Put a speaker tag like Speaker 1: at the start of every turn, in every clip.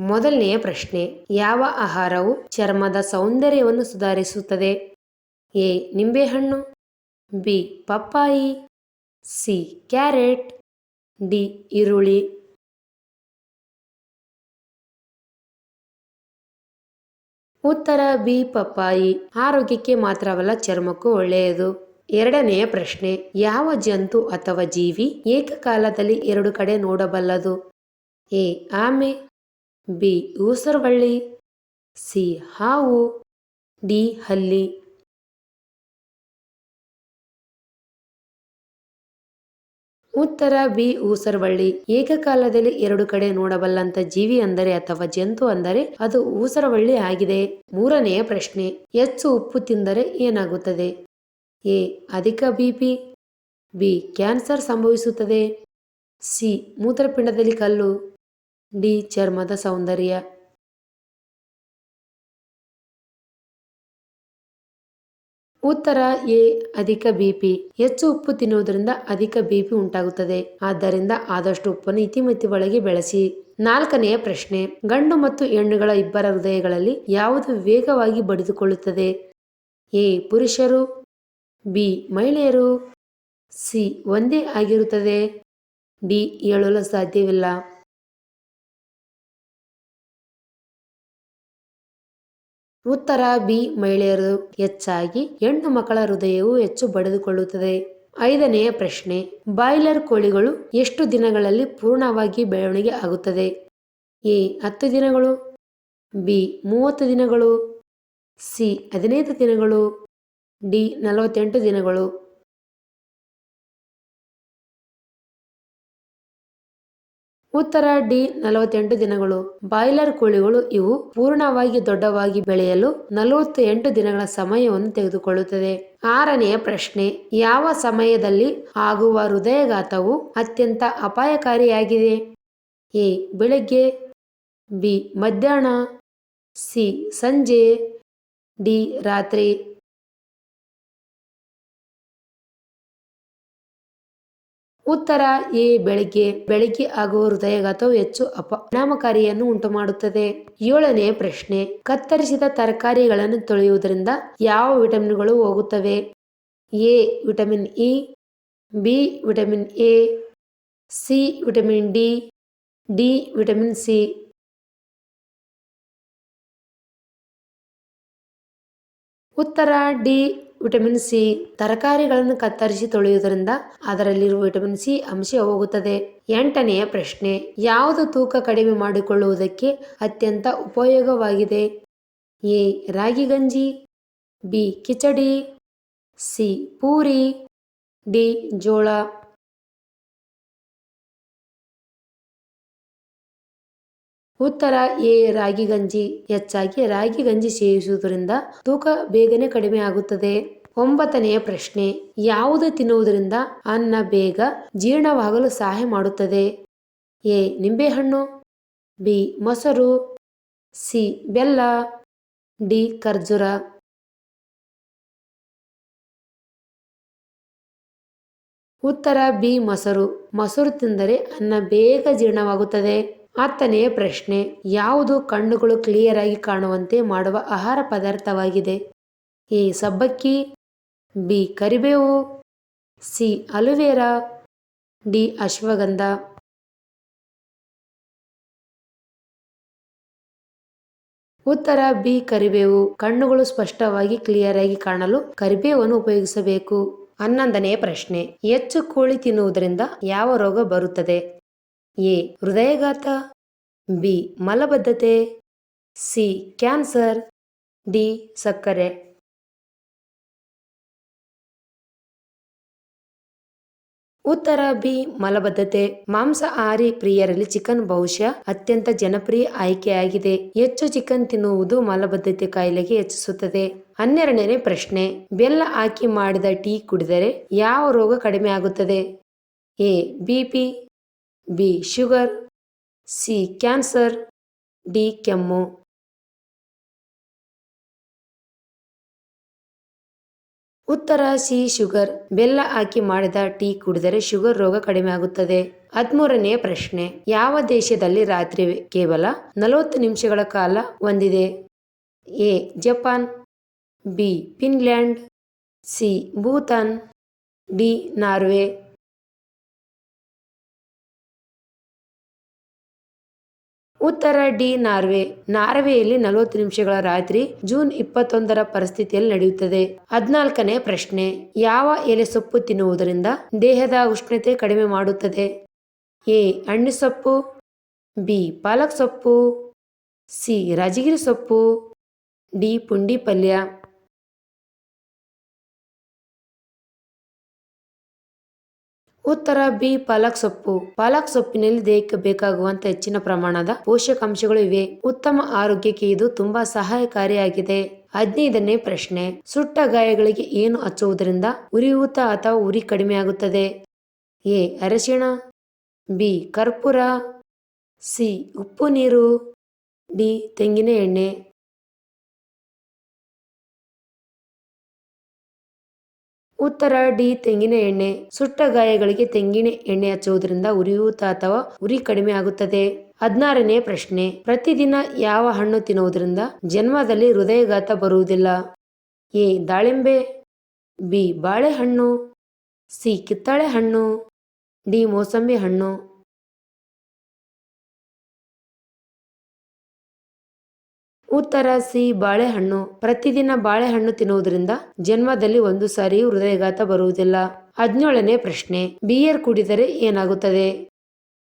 Speaker 1: ಮೊದಲನೆಯ ಪ್ರಶ್ನೆ, ಯಾವ ಆಹಾರವು ಚರ್ಮದ ಸೌಂದರ್ಯವನ್ನು ಸುಧಾರಿಸುತ್ತದೆ? ಎ, ನಿಂಬೆಹಣ್ಣು, ಬಿ, ಪಪ್ಪಾಯಿ, ಸಿ, ಕ್ಯಾರೆಟ್, ಡಿ, ಈರುಳ್ಳಿ. ಉತ್ತರ, ಬಿ, ಪಪ್ಪಾಯಿ. ಆರೋಗ್ಯಕ್ಕೆ ಮಾತ್ರವಲ್ಲ, ಚರ್ಮಕ್ಕೂ ಒಳ್ಳೆಯದು. ಎರಡನೆಯ ಪ್ರಶ್ನೆ, ಯಾವ ಜಂತು ಅಥವಾ ಜೀವಿ ಏಕಕಾಲದಲ್ಲಿ ಎರಡು ಕಡೆ ನೋಡಬಲ್ಲದು? ಎ, ಆಮೆ ಬಿ ಊಸರವಳ್ಳಿ, ಸಿ ಹಾವು, ಡಿ ಹಲ್ಲಿ. ಉತ್ತರ ಬಿ ಊಸರವಳ್ಳಿ. ಏಕಕಾಲದಲ್ಲಿ ಎರಡು ಕಡೆ ನೋಡಬಲ್ಲಂತ ಜೀವಿ ಅಂದರೆ ಅಥವಾ ಜಂತು ಅಂದರೆ ಅದು ಊಸರವಳ್ಳಿ ಆಗಿದೆ. ಮೂರನೆಯ ಪ್ರಶ್ನೆ, ಹೆಚ್ಚು ಉಪ್ಪು ತಿಂದರೆ ಏನಾಗುತ್ತದೆ? ಎ, ಅಧಿಕ ಬಿಪಿ ಬಿ, ಕ್ಯಾನ್ಸರ್ ಸಂಭವಿಸುತ್ತದೆ. ಸಿ, ಮೂತ್ರಪಿಂಡದಲ್ಲಿ ಕಲ್ಲು. ಡಿ ಚರ್ಮದ ಸೌಂದರ್ಯ. ಉತ್ತರ ಎ, ಅಧಿಕ ಬಿಪಿ ಹೆಚ್ಚು ಉಪ್ಪು ತಿನ್ನುವುದರಿಂದ ಅಧಿಕ ಬಿಪಿ ಉಂಟಾಗುತ್ತದೆ. ಆದ್ದರಿಂದ ಆದಷ್ಟು ಉಪ್ಪನ್ನು ಇತಿಮಿತಿ ಒಳಗೆ ಬೆಳೆಸಿ. ನಾಲ್ಕನೆಯ ಪ್ರಶ್ನೆ, ಗಂಡು ಮತ್ತು ಹೆಣ್ಣುಗಳ ಇಬ್ಬರ ಹೃದಯಗಳಲ್ಲಿ ಯಾವುದು ವೇಗವಾಗಿ ಬಡಿದುಕೊಳ್ಳುತ್ತದೆ? ಎ, ಪುರುಷರು. ಬಿ, ಮಹಿಳೆಯರು. ಸಿ, ಒಂದೇ ಆಗಿರುತ್ತದೆ. ಡಿ ಹೇಳಲು ಸಾಧ್ಯವಿಲ್ಲ. ಉತ್ತರ ಬಿ ಮಹಿಳೆಯರು ಹೆಚ್ಚಾಗಿ ಹೆಣ್ಣು ಮಕ್ಕಳ ಹೃದಯವು ಹೆಚ್ಚು ಬಡಿದುಕೊಳ್ಳುತ್ತದೆ. ಐದನೆಯ ಪ್ರಶ್ನೆ, ಬಾಯ್ಲರ್ ಕೋಳಿಗಳು ಎಷ್ಟು ದಿನಗಳಲ್ಲಿ ಪೂರ್ಣವಾಗಿ ಬೆಳವಣಿಗೆ ಆಗುತ್ತದೆ? ಎ, ಹತ್ತು ದಿನಗಳು, ಬಿ, ಮೂವತ್ತು ದಿನಗಳು, ಸಿ, ಹದಿನೈದು ದಿನಗಳು, ಡಿ, ನಲವತ್ತೆಂಟು ದಿನಗಳು. ಉತ್ತರ ಡಿ ನಲವತ್ತೆಂಟು ದಿನಗಳು. ಬಾಯ್ಲರ್ ಕೋಳಿಗಳು ಇವು ಪೂರ್ಣವಾಗಿ ದೊಡ್ಡವಾಗಿ ಬೆಳೆಯಲು ನಲವತ್ತು ಎಂಟು ದಿನಗಳ ಸಮಯವನ್ನು ತೆಗೆದುಕೊಳ್ಳುತ್ತದೆ. ಆರನೆಯ ಪ್ರಶ್ನೆ, ಯಾವ ಸಮಯದಲ್ಲಿ ಆಗುವ ಹೃದಯಘಾತವು ಅತ್ಯಂತ ಅಪಾಯಕಾರಿಯಾಗಿದೆ? ಎ, ಬೆಳಗ್ಗೆ, ಬಿ, ಮಧ್ಯಾಹ್ನ, ಸಿ, ಸಂಜೆ, ಡಿ, ರಾತ್ರಿ. ಉತ್ತರ ಎ ಬೆಳಿಗ್ಗೆ ಬೆಳಿಗ್ಗೆ ಆಗುವ ಹೃದಯಘಾತವು ಹೆಚ್ಚು ಅಪರಿಣಾಮಕಾರಿಯನ್ನು ಉಂಟು ಮಾಡುತ್ತದೆ ಏಳನೇ ಪ್ರಶ್ನೆ, ಕತ್ತರಿಸಿದ ತರಕಾರಿಗಳನ್ನು ತೊಳೆಯುವುದರಿಂದ ಯಾವ ವಿಟಮಿನ್ಗಳು ಹೋಗುತ್ತವೆ? A, vitamin E, B, vitamin A, C, vitamin D D, vitamin C. ಉತ್ತರ ಡಿ ವಿಟಮಿನ್ ಸಿ ತರಕಾರಿಗಳನ್ನು ಕತ್ತರಿಸಿ ತೊಳೆಯುವುದರಿಂದ ಅದರಲ್ಲಿರುವ ವಿಟಮಿನ್ ಸಿ ಅಂಶ ಹೋಗುತ್ತದೆ. ಎಂಟನೆಯ ಪ್ರಶ್ನೆ, ಯಾವುದು ತೂಕ ಕಡಿಮೆ ಮಾಡಿಕೊಳ್ಳುವುದಕ್ಕೆ ಅತ್ಯಂತ ಉಪಯೋಗವಾಗಿದೆ? ಎ, ರಾಗಿ ಗಂಜಿ, B, khichdi, C, puri, D, ಜೋಳ. ಉತ್ತರ ಎ ರಾಗಿ ಗಂಜಿ, ಹೆಚ್ಚಾಗಿ ರಾಗಿ ಗಂಜಿ ಸೇವಿಸುವುದರಿಂದ ತೂಕ ಬೇಗನೆ ಕಡಿಮೆ ಆಗುತ್ತದೆ. ಒಂಬತ್ತನೆಯ ಪ್ರಶ್ನೆ, ಯಾವುದು ತಿನ್ನುವುದರಿಂದ ಅನ್ನ ಬೇಗ ಜೀರ್ಣವಾಗಲು ಸಹಾಯ ಮಾಡುತ್ತದೆ? ಎ, ನಿಂಬೆಹಣ್ಣು, ಬಿ, ಮೊಸರು, ಸಿ, ಬೆಲ್ಲ, ಡಿ, ಖರ್ಜೂರ. ಉತ್ತರ ಬಿ, ಮೊಸರು. ಮೊಸರು ತಿಂದರೆ ಅನ್ನ ಬೇಗ ಜೀರ್ಣವಾಗುತ್ತದೆ. ಹತ್ತನೆಯ ಪ್ರಶ್ನೆ, ಯಾವುದು ಕಣ್ಣುಗಳು ಕ್ಲಿಯರ್ ಆಗಿ ಕಾಣುವಂತೆ ಮಾಡುವ ಆಹಾರ ಪದಾರ್ಥವಾಗಿದೆ? ಎ, ಸಬ್ಬಕ್ಕಿ, ಬಿ, ಕರಿಬೇವು, ಸಿ, ಅಲುವೇರಾ, ಡಿ, ಅಶ್ವಗಂಧ. ಉತ್ತರ, ಬಿ, ಕರಿಬೇವು. ಕಣ್ಣುಗಳು ಸ್ಪಷ್ಟವಾಗಿ ಕ್ಲಿಯರ್ ಆಗಿ ಕಾಣಲು ಕರಿಬೇವನ್ನು ಉಪಯೋಗಿಸಬೇಕು. ಹನ್ನೊಂದನೆಯ ಪ್ರಶ್ನೆ, ಹೆಚ್ಚು ಕೋಳಿ ತಿನ್ನುವುದರಿಂದ ಯಾವ ರೋಗ ಬರುತ್ತದೆ? ಎ. ಹೃದಯಘಾತ, ಬಿ. ಮಲಬದ್ಧತೆ, ಸಿ. Cancer, D. ಸಕ್ಕರೆ. ಉತ್ತರ ಬಿ. ಮಲಬದ್ಧತೆ. ಮಾಂಸಾಹಾರಿ ಪ್ರಿಯರಲ್ಲಿ ಚಿಕನ್ ಬಹುಶಃ ಅತ್ಯಂತ ಜನಪ್ರಿಯ ಆಯ್ಕೆಯಾಗಿದೆ. ಹೆಚ್ಚು ಚಿಕನ್ ತಿನ್ನುವುದು ಮಲಬದ್ಧತೆ ಕಾಯಿಲೆಗೆ ಹೆಚ್ಚಿಸುತ್ತದೆ. ಹನ್ನೆರಡನೇ ಪ್ರಶ್ನೆ. ಬೆಲ್ಲ ಹಾಕಿ ಮಾಡಿದ ಟೀ ಕುಡಿದರೆ ಯಾವ ರೋಗ ಕಡಿಮೆ ಆಗುತ್ತದೆ? A. BP B, sugar, C, cancer, D, ಕೆಮ್ಮು. ಉತ್ತರ, ಸಿ, ಶುಗರ್. ಬೆಲ್ಲ ಹಾಕಿ ಮಾಡಿದ ಟೀ ಕುಡಿದರೆ ಶುಗರ್ ರೋಗ ಕಡಿಮೆ ಆಗುತ್ತದೆ. ಹದಿಮೂರನೆಯ ಪ್ರಶ್ನೆ, ಯಾವ ದೇಶದಲ್ಲಿ ರಾತ್ರಿ ಕೇವಲ ನಲವತ್ತು ನಿಮಿಷಗಳ ಕಾಲ ಹೊಂದಿದೆ? A, Japan, B, Finland, C, Bhutan, D, Norway. ಉತ್ತರ ಡಿ ನಾರ್ವೆ. ನಾರ್ವೆಯಲ್ಲಿ ನಲವತ್ತು ನಿಮಿಷಗಳ ರಾತ್ರಿ ಜೂನ್ ಇಪ್ಪತ್ತೊಂದರ ಪರಿಸ್ಥಿತಿಯಲ್ಲಿ ನಡೆಯುತ್ತದೆ. ಹದಿನಾಲ್ಕನೇ ಪ್ರಶ್ನೆ, ಯಾವ ಎಲೆ ಸೊಪ್ಪು ತಿನ್ನುವುದರಿಂದ ದೇಹದ ಉಷ್ಣತೆ ಕಡಿಮೆ ಮಾಡುತ್ತದೆ? ಎ, ಹಣ್ಣು ಸೊಪ್ಪು, ಬಿ, ಪಾಲಕ್ ಸೊಪ್ಪು, ಸಿ, ರಾಜಗಿರಿ ಸೊಪ್ಪು, ಡಿ, ಪುಂಡಿ ಪಲ್ಯ. ಉತ್ತರ ಬಿ, ಪಾಲಕ್ ಸೊಪ್ಪು. ಪಾಲಕ್ ಸೊಪ್ಪಿನಲ್ಲಿ ದೇಹಕ್ಕೆ ಬೇಕಾಗುವಂತ ಹೆಚ್ಚಿನ ಪ್ರಮಾಣದ ಪೋಷಕಾಂಶಗಳು ಇವೆ. ಉತ್ತಮ ಆರೋಗ್ಯಕ್ಕೆ ಇದು ತುಂಬಾ ಸಹಾಯಕಾರಿಯಾಗಿದೆ. ಹದಿನೈದನೇ ಪ್ರಶ್ನೆ. ಸುಟ್ಟ ಗಾಯಗಳಿಗೆ ಏನು ಹಚ್ಚುವುದರಿಂದ ಉರಿಯೂತ ಅಥವಾ ಉರಿ ಕಡಿಮೆಯಾಗುತ್ತದೆ ಎ, ಅರಶಿಣ. ಬಿ, ಕರ್ಪೂರ. ಸಿ, ಉಪ್ಪು ನೀರು. ಡಿ, ತೆಂಗಿನ ಎಣ್ಣೆ. ಉತ್ತರ ಡಿ, ತೆಂಗಿನ ಎಣ್ಣೆ. ಸುಟ್ಟ ಗಾಯಗಳಿಗೆ ತೆಂಗಿನ ಎಣ್ಣೆ ಹಚ್ಚುವುದರಿಂದ ಉರಿಯೂತ ಅಥವಾ ಉರಿ ಕಡಿಮೆ ಆಗುತ್ತದೆ. ಹದಿನಾರನೇ ಪ್ರಶ್ನೆ, ಪ್ರತಿದಿನ ಯಾವ ಹಣ್ಣು ತಿನ್ನುವುದರಿಂದ ಜನ್ಮದಲ್ಲಿ ಹೃದಯಘಾತ ಬರುವುದಿಲ್ಲ? ಎ, ದಾಳಿಂಬೆ. ಬಿ, ಬಾಳೆಹಣ್ಣು. ಸಿ, ಕಿತ್ತಳೆ ಹಣ್ಣು. ಡಿ, ಮೋಸಂಬಿ ಹಣ್ಣು. ಉತ್ತರ ಸಿ ಬಾಳೆಹಣ್ಣು. ಪ್ರತಿದಿನ ಬಾಳೆಹಣ್ಣು ತಿನ್ನುವುದರಿಂದ ಜನ್ಮದಲ್ಲಿ ಒಂದು ಸಾರಿ ಹೃದಯಘಾತ ಬರುವುದಿಲ್ಲ. ಹದಿನೇಳನೇ ಪ್ರಶ್ನೆ. ಬಿಯರ್ ಕುಡಿದರೆ ಏನಾಗುತ್ತದೆ?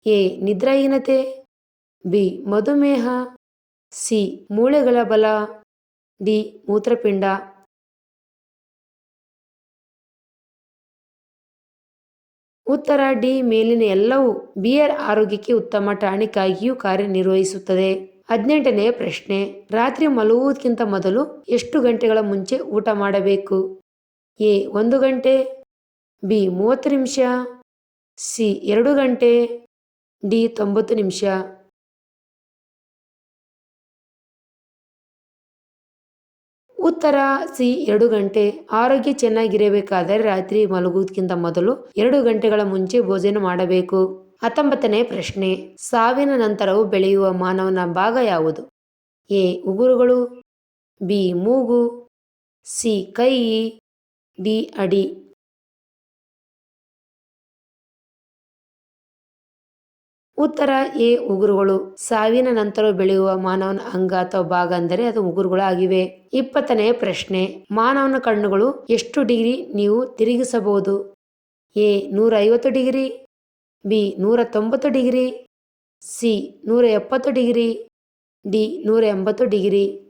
Speaker 1: ಎ. ನಿದ್ರಾಹೀನತೆ. ಬಿ. ಮಧುಮೇಹ. ಸಿ. ಮೂಳೆಗಳ ಬಲ. ಡಿ. ಮೂತ್ರಪಿಂಡ. ಉತ್ತರ ಡಿ. ಮೇಲಿನ ಎಲ್ಲವೂ ಬಿಯರ್ ಆರೋಗ್ಯಕ್ಕೆ ಉತ್ತಮ ಟಾನಿಕ್ ಆಗಿಯೂ ಕಾರ್ಯನಿರ್ವಹಿಸುತ್ತದೆ. ಹದಿನೆಂಟನೇ ಪ್ರಶ್ನೆ, ರಾತ್ರಿ ಮಲಗುವುದಕ್ಕಿಂತ ಮೊದಲು ಎಷ್ಟು ಗಂಟೆಗಳ ಮುಂಚೆ ಊಟ ಮಾಡಬೇಕು? ಎ, ಒಂದು ಗಂಟೆ, ಬಿ, ಮೂವತ್ತು ನಿಮಿಷ, ಸಿ, ಎರಡು ಗಂಟೆ, ಡಿ, ತೊಂಬತ್ತು ನಿಮಿಷ. ಉತ್ತರ, ಸಿ, ಎರಡು ಗಂಟೆ. ಆರೋಗ್ಯ ಚೆನ್ನಾಗಿರಬೇಕಾದರೆ ರಾತ್ರಿ ಮಲಗುವುದಕ್ಕಿಂತ ಮೊದಲು ಎರಡು ಗಂಟೆಗಳ ಮುಂಚೆ ಭೋಜನ ಮಾಡಬೇಕು. ಹತ್ತೊಂಬತ್ತನೇ ಪ್ರಶ್ನೆ. ಸಾವಿನ ನಂತರವೂ ಬೆಳೆಯುವ ಮಾನವನ ಭಾಗ ಯಾವುದು? ಎ. ಉಗುರುಗಳು. ಬಿ. ಮೂಗು. ಸಿ. ಕೈ. ಡಿ. ಅಡಿ. ಉತ್ತರ, ಎ. ಉಗುರುಗಳು. ಸಾವಿನ ನಂತರ ಬೆಳೆಯುವ ಮಾನವನ ಅಂಗ ಅಥವಾ ಭಾಗ ಅಂದರೆ ಅದು ಉಗುರುಗಳು ಆಗಿವೆ. ಇಪ್ಪತ್ತನೇ ಪ್ರಶ್ನೆ. ಮಾನವನ ಕಣ್ಣುಗಳು ಎಷ್ಟು ಡಿಗ್ರಿ ನೀವು ತಿರುಗಿಸಬಹುದು? ಎ. ನೂರ ಐವತ್ತು ಡಿಗ್ರಿ. ಬಿ ನೂರ ತೊಂಬತ್ತು ಡಿಗ್ರಿ, ಸಿ ನೂರ ಎಪ್ಪತ್ತು ಡಿಗ್ರಿ, ಡಿ ನೂರ ಎಂಬತ್ತು ಡಿಗ್ರಿ.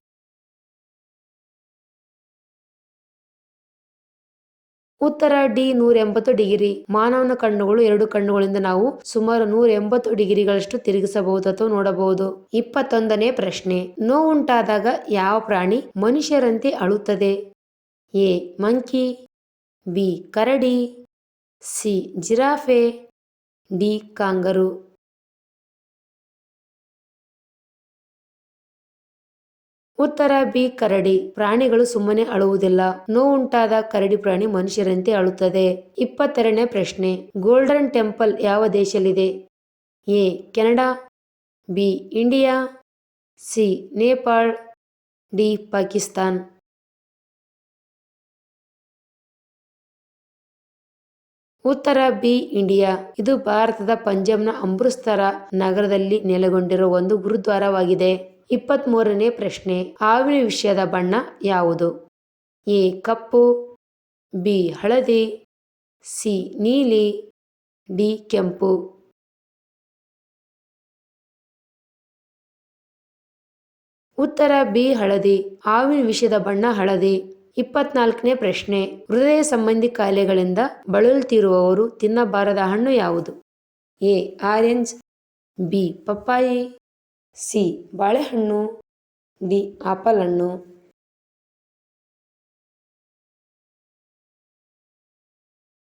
Speaker 1: ಉತ್ತರ ಡಿ ನೂರ ಎಂಬತ್ತು ಡಿಗ್ರಿ. ಮಾನವನ ಕಣ್ಣುಗಳು ಎರಡು ಕಣ್ಣುಗಳಿಂದ ನಾವು ಸುಮಾರು ನೂರ ಎಂಬತ್ತು ಡಿಗ್ರಿಗಳಷ್ಟು ತಿರುಗಿಸಬಹುದು ಅಥವಾ ನೋಡಬಹುದು. ಇಪ್ಪತ್ತೊಂದನೇ ಪ್ರಶ್ನೆ. ನೋವುಂಟಾದಾಗ ಯಾವ ಪ್ರಾಣಿ ಮನುಷ್ಯರಂತೆ ಅಳುತ್ತದೆ? A. Monkey, B. Karadi, C. Giraffe. D kangaroo. ಉತ್ತರ ಬಿ ಕರಡಿ. ಪ್ರಾಣಿಗಳು ಸುಮ್ಮನೆ ಅಳುವುದಿಲ್ಲ. ನೋವುಂಟಾದ ಕರಡಿ ಪ್ರಾಣಿ ಮನುಷ್ಯರಂತೆ ಅಳುತ್ತದೆ. ಇಪ್ಪತ್ತೆರಡನೇ ಪ್ರಶ್ನೆ, ಗೋಲ್ಡನ್ ಟೆಂಪಲ್ ಯಾವ ದೇಶದಲ್ಲಿದೆ A, Canada, B, India, C, Nepal, D, Pakistan. ಉತ್ತರ ಬಿ ಇಂಡಿಯಾ. ಇದು ಭಾರತದ ಪಂಜಾಬ್ನ ಅಮೃತಸರ ನಗರದಲ್ಲಿ ನೆಲೆಗೊಂಡಿರುವ ಒಂದು ಗುರುದ್ವಾರವಾಗಿದೆ. ಇಪ್ಪತ್ತ್ ಮೂರನೇ ಪ್ರಶ್ನೆ ಹಾವಿನ ವಿಷಯದ ಬಣ್ಣ ಯಾವುದು? ಎ, ಕಪ್ಪು, ಬಿ, ಹಳದಿ, ಸಿ, ನೀಲಿ, ಡಿ, ಕೆಂಪು. ಉತ್ತರ ಬಿ, ಹಳದಿ ಹಾವಿನ ವಿಷಯದ ಬಣ್ಣ ಹಳದಿ. ಇಪ್ಪತ್ನಾಲ್ಕನೇ ಪ್ರಶ್ನೆ. ಹೃದಯ ಸಂಬಂಧಿ ಕಾಯಿಲೆಗಳಿಂದ ಬಳಲುತ್ತಿರುವವರು ತಿನ್ನಬಾರದ ಹಣ್ಣು ಯಾವುದು? ಎ. ಆರೆಂಜ್. ಬಿ. ಪಪ್ಪಾಯಿ. ಸಿ. ಬಾಳೆಹಣ್ಣು. ಡಿ. ಆಪಲ್ ಹಣ್ಣು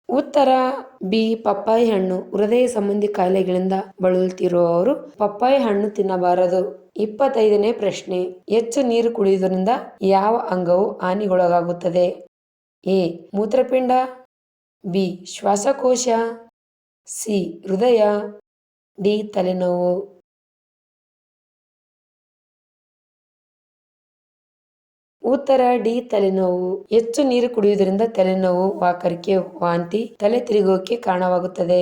Speaker 1: ಉತ್ತರ. ಬಿ. ಪಪ್ಪಾಯಿ ಹಣ್ಣು ಹೃದಯ ಸಂಬಂಧಿ ಕಾಯಿಲೆಗಳಿಂದ ಬಳಲುತ್ತಿರುವವರು ಪಪ್ಪಾಯಿ ಹಣ್ಣು ತಿನ್ನಬಾರದು. ಇಪ್ಪತ್ತೈದನೇ ಪ್ರಶ್ನೆ. ಹೆಚ್ಚು ನೀರು ಕುಡಿಯುವುದರಿಂದ ಯಾವ ಅಂಗವು ಹಾನಿಗೊಳಗಾಗುತ್ತದೆ? ಎ. ಮೂತ್ರಪಿಂಡ. ಬಿ. ಶ್ವಾಸಕೋಶ. ಸಿ. ಹೃದಯ. ಡಿ. ತಲೆನೋವು. ಉತ್ತರ, ಡಿ. ತಲೆನೋವು. ಹೆಚ್ಚು ನೀರು ಕುಡಿಯುವುದರಿಂದ ತಲೆನೋವು, ವಾಕರಿಕೆ, ವಾಂತಿ, ತಲೆ ತಿರುಗೋಕೆ ಕಾರಣವಾಗುತ್ತದೆ.